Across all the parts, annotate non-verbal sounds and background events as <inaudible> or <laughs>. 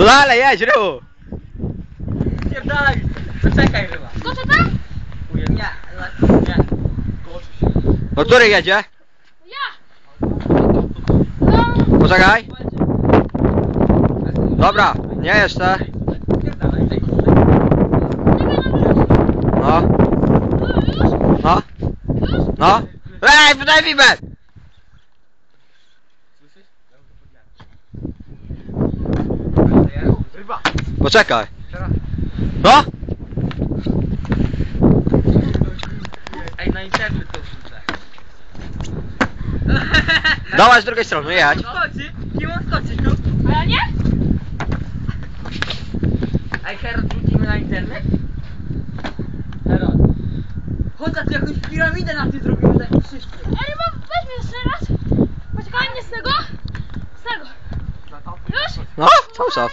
No dalej, jedź, rybu! Pierdalaj! Zaczekaj chyba. Skoczy pan? Chuje. Nie, le- nie. Koczy się. No który jedzie? Ja! No, Poczekaj. Dobra, nie jeszcze. Pierdalaj. Ej, kurde. nie będę No, no, już, no. No. Ej, podaj mi bet! Poczekaj. No? Ej, no na internet to wrzucę. <laughs> Dawaj z drugiej strony, jechać. Skoczy, kim on skoczy tu? No. A ja nie? Ej, Herod, rzucimy na internet? Chodź, a tu jakąś piramidę na ty zrobimy, tak wszyscy. Ej, mam, weź jeszcze raz. Poczekaj, nie z tego. Z tego. Już? No, cały czas.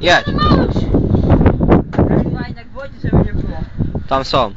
Jedź. Tam są.